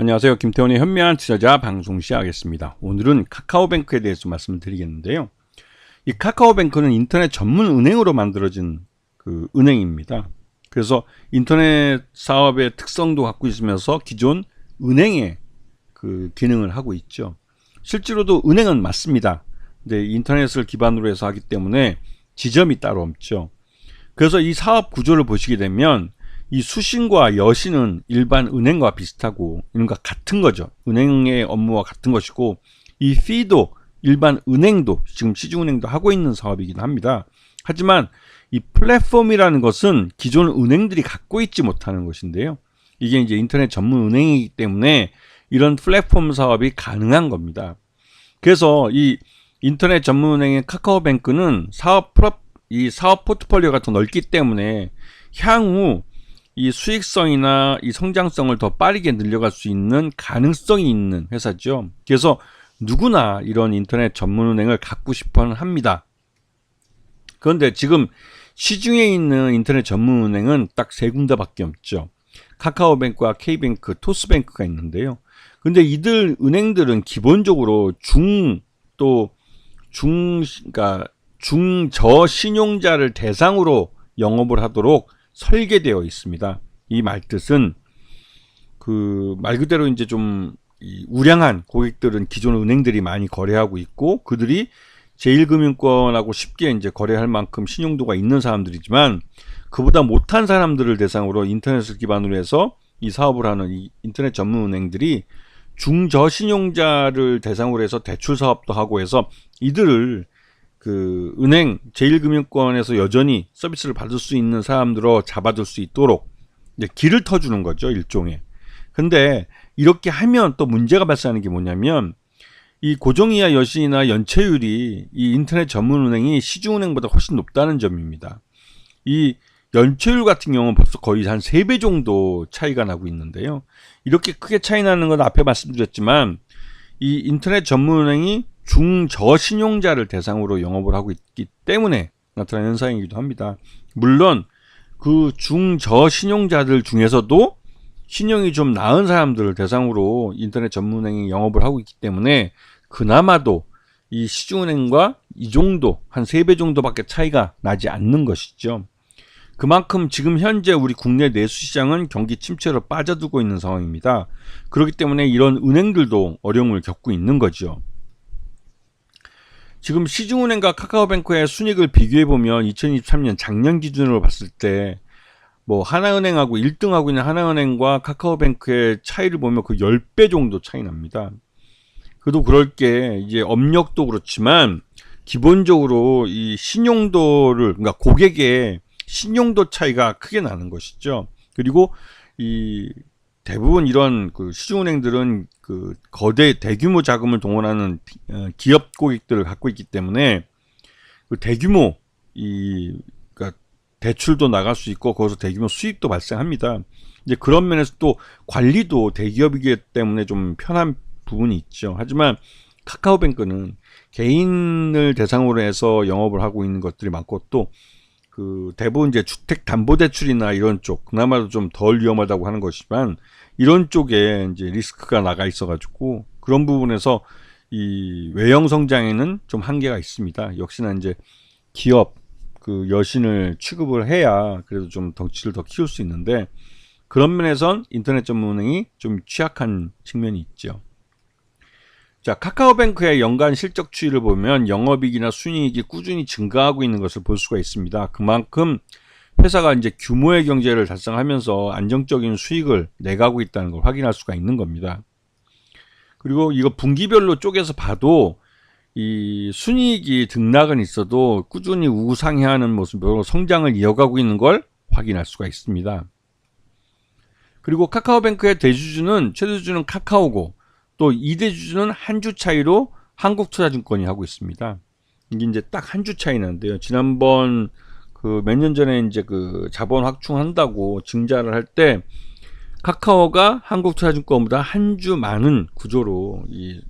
안녕하세요. 김태원의 현명한 투자자 방송 시작하겠습니다. 오늘은 카카오뱅크에 대해서 말씀드리겠는데요. 이 카카오뱅크는 인터넷 전문 은행으로 만들어진 그 은행입니다. 그래서 인터넷 사업의 특성도 갖고 있으면서 기존 은행의 그 기능을 하고 있죠. 실제로도 은행은 맞습니다. 근데 인터넷을 기반으로 해서 하기 때문에 지점이 따로 없죠. 그래서 이 사업 구조를 보시게 되면 이 수신과 여신은 일반 은행과 비슷하고 이런과 같은 거죠. 은행의 업무와 같은 것이고 이 피도 일반 은행도 지금 시중은행도 하고 있는 사업이긴 합니다. 하지만 이 플랫폼이라는 것은 기존 은행들이 갖고 있지 못하는 것인데요. 이게 이제 인터넷 전문 은행이기 때문에 이런 플랫폼 사업이 가능한 겁니다. 그래서 이 인터넷 전문 은행의 카카오뱅크는 사업 프로, 이 사업 포트폴리오가 더 넓기 때문에 향후 이 수익성이나 이 성장성을 더 빠르게 늘려갈 수 있는 가능성이 있는 회사죠. 그래서 누구나 이런 인터넷 전문 은행을 갖고 싶어 합니다. 그런데 지금 시중에 있는 인터넷 전문 은행은 딱 세 군데밖에 없죠. 카카오뱅크와 K뱅크, 토스뱅크가 있는데요. 근데 이들 은행들은 기본적으로 중 또 중 그러니까 중저 신용자를 대상으로 영업을 하도록 설계되어 있습니다. 이 말뜻은 그 말 그대로 이제 좀 우량한 고객들은 기존 은행들이 많이 거래하고 있고 그들이 제1금융권하고 쉽게 이제 거래할 만큼 신용도가 있는 사람들이지만 그보다 못한 사람들을 대상으로 인터넷을 기반으로 해서 이 사업을 하는 이 인터넷 전문 은행들이 중저신용자를 대상으로 해서 대출 사업도 하고 해서 이들을 그 은행 제1금융권에서 여전히 서비스를 받을 수 있는 사람들로 잡아둘 수 있도록 이제 길을 터주는 거죠 일종의. 근데 이렇게 하면 또 문제가 발생하는 게 뭐냐면 이 고정이하 여신이나 연체율이 이 인터넷 전문 은행이 시중은행보다 훨씬 높다는 점입니다. 이 연체율 같은 경우는 벌써 거의 한 세 배 정도 차이가 나고 있는데요. 이렇게 크게 차이 나는 건 앞에 말씀드렸지만 이 인터넷 전문은행이 중저신용자를 대상으로 영업을 하고 있기 때문에 나타나는 현상이기도 합니다. 물론 그 중저신용자들 중에서도 신용이 좀 나은 사람들을 대상으로 인터넷 전문은행이 영업을 하고 있기 때문에 그나마도 이 시중은행과 이 정도 한 세 배 정도밖에 차이가 나지 않는 것이죠. 그만큼 지금 현재 우리 국내 내수 시장은 경기 침체로 빠져들고 있는 상황입니다. 그렇기 때문에 이런 은행들도 어려움을 겪고 있는 거죠. 지금 시중은행과 카카오뱅크의 순익을 비교해 보면 2023년 작년 기준으로 봤을 때 뭐 하나은행하고 1등하고 있는 하나은행과 카카오뱅크의 차이를 보면 그 10배 정도 차이 납니다. 그래도 그럴 게 이제 업력도 그렇지만 기본적으로 이 신용도를 그러니까 고객의 신용도 차이가 크게 나는 것이죠. 그리고 이 대부분 이런 그 시중은행들은 그 거대 대규모 자금을 동원하는 어, 기업 고객들을 갖고 있기 때문에 그 대규모 이 그러니까 대출도 나갈 수 있고 거기서 대규모 수익도 발생합니다. 이제 그런 면에서 또 관리도 대기업이기 때문에 좀 편한 부분이 있죠. 하지만 카카오뱅크는 개인을 대상으로 해서 영업을 하고 있는 것들이 많고 또 그 대부분 이제 주택 담보 대출이나 이런 쪽 그나마도 좀 덜 위험하다고 하는 것이지만 이런 쪽에 이제 리스크가 나가 있어 가지고 그런 부분에서 이 외형 성장에는 좀 한계가 있습니다. 역시나 이제 기업 그 여신을 취급을 해야 그래도 좀 덩치를 더 키울 수 있는데 그런 면에선 인터넷 전문은행이 좀 취약한 측면이 있죠. 자, 카카오뱅크의 연간 실적 추이를 보면 영업이익이나 순이익이 꾸준히 증가하고 있는 것을 볼 수가 있습니다. 그만큼 회사가 이제 규모의 경제를 달성하면서 안정적인 수익을 내가고 있다는 걸 확인할 수가 있는 겁니다. 그리고 이거 분기별로 쪼개서 봐도 이 순이익이 등락은 있어도 꾸준히 우상향하는 모습으로 성장을 이어가고 있는 걸 확인할 수가 있습니다. 그리고 카카오뱅크의 대주주는 최대주주는 카카오고 또 2대 주주는 한 주 차이로 한국투자증권이 하고 있습니다. 이게 이제 딱 한 주 차이 나는데요. 지난번 그 몇 년 전에 이제 그 자본 확충한다고 증자를 할 때 카카오가 한국투자증권보다 한 주 많은 구조로 이,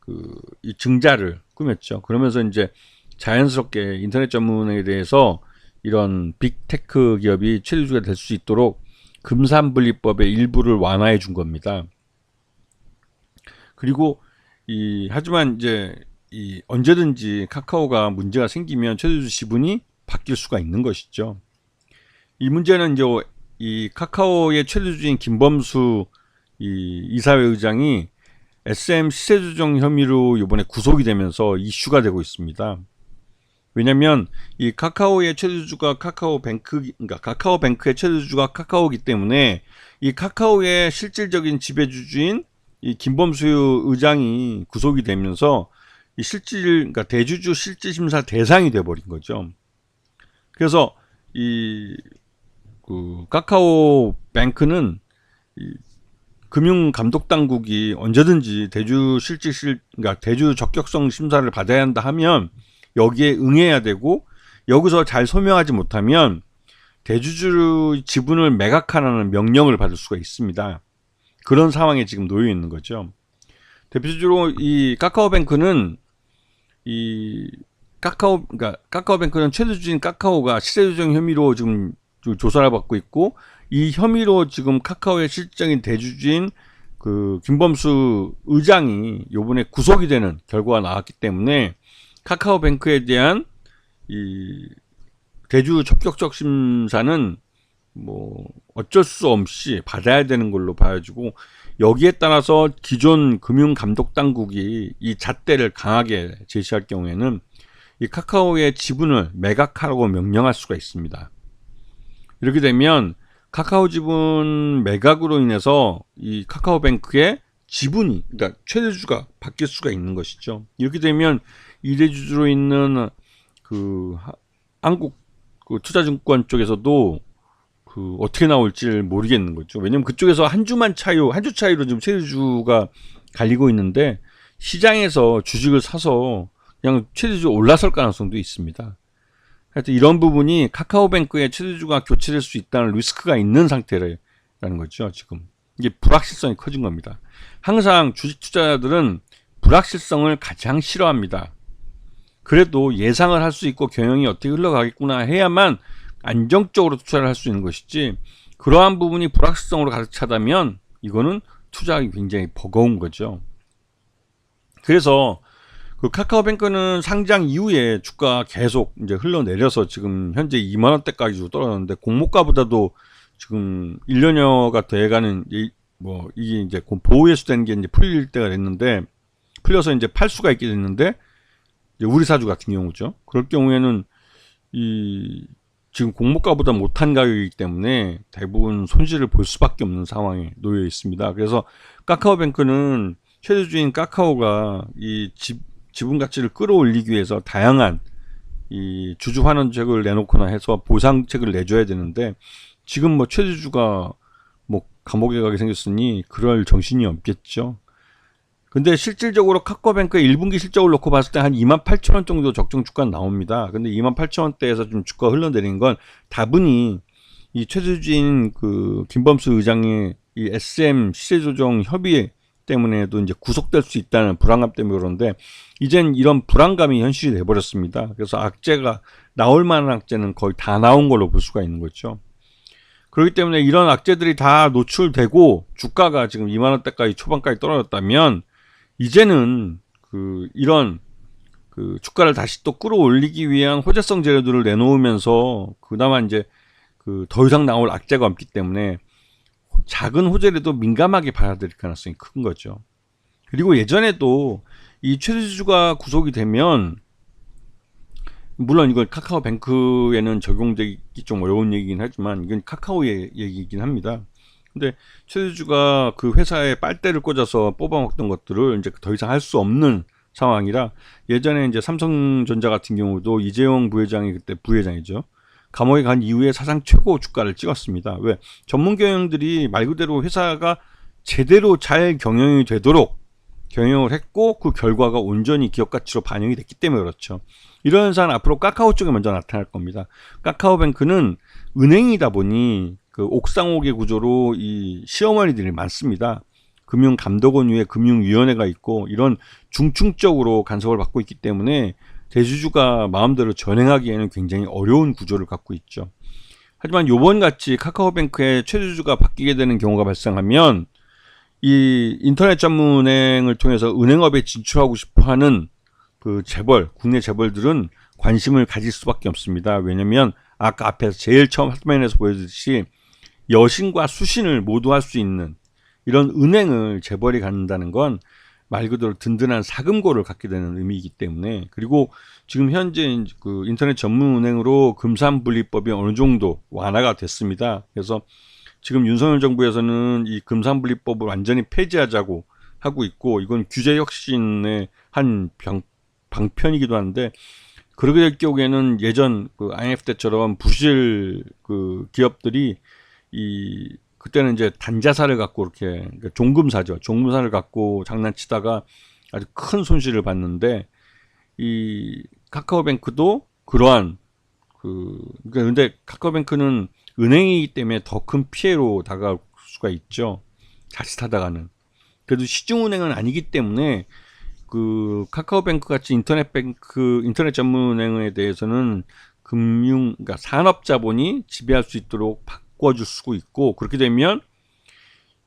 그, 이 증자를 꾸몄죠. 그러면서 이제 자연스럽게 인터넷 전문에 대해서 이런 빅테크 기업이 최대주가 될 수 있도록 금산분리법의 일부를 완화해 준 겁니다. 그리고 이 하지만 이제 이 언제든지 카카오가 문제가 생기면 최대주 지분이 바뀔 수가 있는 것이죠. 이 문제는 이제 이 카카오의 최대주주인 김범수 이 이사회 의장이 SM 시세 조정 혐의로 이번에 구속이 되면서 이슈가 되고 있습니다. 왜냐면 이 카카오의 최대주주가 카카오뱅크 그러니까 카카오뱅크의 최대주주가 카카오기 때문에 이 카카오의 실질적인 지배주주인 이 김범수 의장이 구속이 되면서 이 실질 그러니까 대주주 실질 심사 대상이 돼 버린 거죠. 그래서 이 그 카카오 뱅크는 이 금융 감독 당국이 언제든지 대주 실질 실 그러니까 대주 적격성 심사를 받아야 한다 하면 여기에 응해야 되고 여기서 잘 소명하지 못하면 대주주 지분을 매각하라는 명령을 받을 수가 있습니다. 그런 상황에 지금 놓여 있는 거죠. 대표적으로 이 카카오뱅크는 이 카카오 그러니까 카카오뱅크는 최대주주인 카카오가 시세 조정 혐의로 지금 조사를 받고 있고 이 혐의로 지금 카카오의 실질적인 대주주인 그 김범수 의장이 요번에 구속이 되는 결과가 나왔기 때문에 카카오뱅크에 대한 이 대주 적격적 심사는 뭐 어쩔 수 없이 받아야 되는 걸로 봐야지고 여기에 따라서 기존 금융 감독 당국이 이 잣대를 강하게 제시할 경우에는 이 카카오의 지분을 매각하라고 명령할 수가 있습니다. 이렇게 되면 카카오 지분 매각으로 인해서 이 카카오뱅크의 지분이 그러니까 최대주가 바뀔 수가 있는 것이죠. 이렇게 되면 이대주주로 있는 그 한국 그 투자증권 쪽에서도 그 어떻게 나올지 모르겠는 거죠. 왜냐면 그쪽에서 한 주만 차이로 한 주 차이로 지금 최대주가 갈리고 있는데 시장에서 주식을 사서 그냥 최대주 올라설 가능성도 있습니다. 하여튼 이런 부분이 카카오뱅크의 최대주가 교체될 수 있다는 리스크가 있는 상태라는 거죠. 지금 이게 불확실성이 커진 겁니다. 항상 주식 투자자들은 불확실성을 가장 싫어합니다. 그래도 예상을 할 수 있고 경영이 어떻게 흘러가겠구나 해야만 안정적으로 투자를 할 수 있는 것이지 그러한 부분이 불확실성으로 가득 차다면 이거는 투자하기 굉장히 버거운 거죠. 그래서 그 카카오뱅크는 상장 이후에 주가 계속 이제 흘러내려서 지금 현재 2만 원대까지 떨어졌는데 공모가보다도 지금 1년여가 돼가는 이, 뭐 이게 이제 보호예수된 게 이제 풀릴 때가 됐는데 풀려서 이제 팔 수가 있게 됐는데 우리 사주 같은 경우죠. 그럴 경우에는 이 지금 공모가보다 못한 가격이기 때문에 대부분 손실을 볼 수밖에 없는 상황에 놓여 있습니다. 그래서 카카오뱅크는 최대주인 카카오가 이 집, 지분 가치를 끌어올리기 위해서 다양한 이 주주 환원책을 내놓거나 해서 보상책을 내줘야 되는데 지금 뭐 최대주가 뭐 감옥에 가게 생겼으니 그럴 정신이 없겠죠. 근데 실질적으로 카카오뱅크의 1분기 실적을 놓고 봤을 때 한 2만 8천 원 정도 적정 주가는 나옵니다. 근데 2만 8천 원대에서 좀 주가 흘러내린 건 다분히 이 최수진 그 김범수 의장의 이 SM 시세 조정 협의 때문에도 이제 구속될 수 있다는 불안감 때문에 그런데 이젠 이런 불안감이 현실이 돼 버렸습니다. 그래서 악재가 나올 만한 악재는 거의 다 나온 걸로 볼 수가 있는 거죠. 그렇기 때문에 이런 악재들이 다 노출되고 주가가 지금 2만 원대까지 초반까지 떨어졌다면 이제는 그 이런 그 주가를 다시 또 끌어올리기 위한 호재성 재료들을 내놓으면서 그나마 이제 그 더 이상 나올 악재가 없기 때문에 작은 호재라도 민감하게 받아들일 가능성이 큰 거죠. 그리고 예전에도 이 최대주주가 구속이 되면 물론 이건 카카오뱅크에는 적용되기 좀 어려운 얘기긴 하지만 이건 카카오의 얘기이긴 합니다. 근데 최대주가 그 회사에 빨대를 꽂아서 뽑아먹던 것들을 이제 더 이상 할 수 없는 상황이라 예전에 이제 삼성전자 같은 경우도 이재용 부회장이 그때 부회장이죠. 감옥에 간 이후에 사상 최고 주가를 찍었습니다. 왜? 전문 경영들이 말 그대로 회사가 제대로 잘 경영이 되도록 경영을 했고 그 결과가 온전히 기업 가치로 반영이 됐기 때문에 그렇죠. 이런 현상은 앞으로 카카오 쪽에 먼저 나타날 겁니다. 카카오뱅크는 은행이다 보니 그 옥상옥의 구조로 이 시어머니들이 많습니다. 금융감독원 위에 금융위원회가 있고 이런 중층적으로 간섭을 받고 있기 때문에 대주주가 마음대로 전행하기에는 굉장히 어려운 구조를 갖고 있죠. 하지만 요번 같이 카카오뱅크의 최대주주가 바뀌게 되는 경우가 발생하면 이 인터넷 전문은행을 통해서 은행업에 진출하고 싶어하는 그 재벌, 국내 재벌들은 관심을 가질 수밖에 없습니다. 왜냐하면 아까 앞에서 제일 처음 화면에서 보여드렸듯이 여신과 수신을 모두 할 수 있는 이런 은행을 재벌이 갖는다는 건 말 그대로 든든한 사금고를 갖게 되는 의미이기 때문에 그리고 지금 현재 그 인터넷 전문 은행으로 금산분리법이 어느 정도 완화가 됐습니다. 그래서 지금 윤석열 정부에서는 이 금산분리법을 완전히 폐지하자고 하고 있고 이건 규제 혁신의 한 병, 방편이기도 한데 그러게 될 경우에는 예전 그 IMF 때처럼 부실 그 기업들이 이 그때는 이제 단자사를 갖고 이렇게 그러니까 종금사죠. 종금사를 갖고 장난치다가 아주 큰 손실을 봤는데 이 카카오뱅크도 그러한 그 그러니까 근데 카카오뱅크는 은행이기 때문에 더 큰 피해로 다가올 수가 있죠. 자칫하다가는 그래도 시중은행은 아니기 때문에 그 카카오뱅크 같이 인터넷 뱅크 인터넷 전문 은행에 대해서는 금융 그러니까 산업 자본이 지배할 수 있도록 바꿔줄 수도 있고 그렇게 되면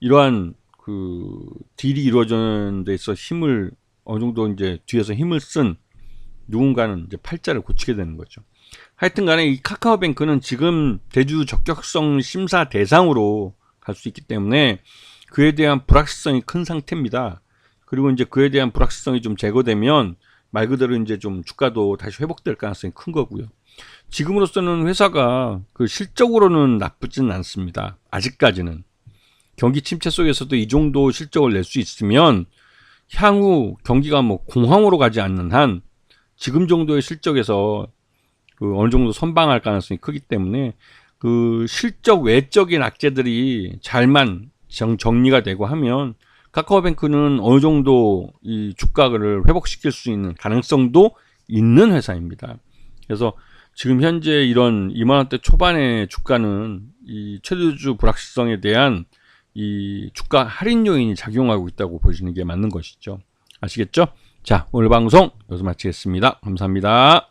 이러한 그 딜이 이루어지는 데 있어 힘을 어느 정도 이제 뒤에서 힘을 쓴 누군가는 이제 팔자를 고치게 되는 거죠. 하여튼 간에 이 카카오뱅크는 지금 대주 적격성 심사 대상으로 갈 수 있기 때문에 그에 대한 불확실성이 큰 상태입니다. 그리고 이제 그에 대한 불확실성이 좀 제거되면 말 그대로 이제 좀 주가도 다시 회복될 가능성이 큰 거고요. 지금으로서는 회사가 그 실적으로는 나쁘지는 않습니다. 아직까지는. 경기 침체 속에서도 이 정도 실적을 낼 수 있으면 향후 경기가 뭐 공황으로 가지 않는 한 지금 정도의 실적에서 그 어느 정도 선방할 가능성이 크기 때문에 그 실적 외적인 악재들이 잘만 정, 정리가 되고 하면 카카오뱅크는 어느 정도 이 주가를 회복시킬 수 있는 가능성도 있는 회사입니다. 그래서 지금 현재 이런 2만 원대 초반의 주가는 이 최대주 불확실성에 대한 이 주가 할인 요인이 작용하고 있다고 보시는 게 맞는 것이죠. 아시겠죠? 자, 오늘 방송 여기서 마치겠습니다. 감사합니다.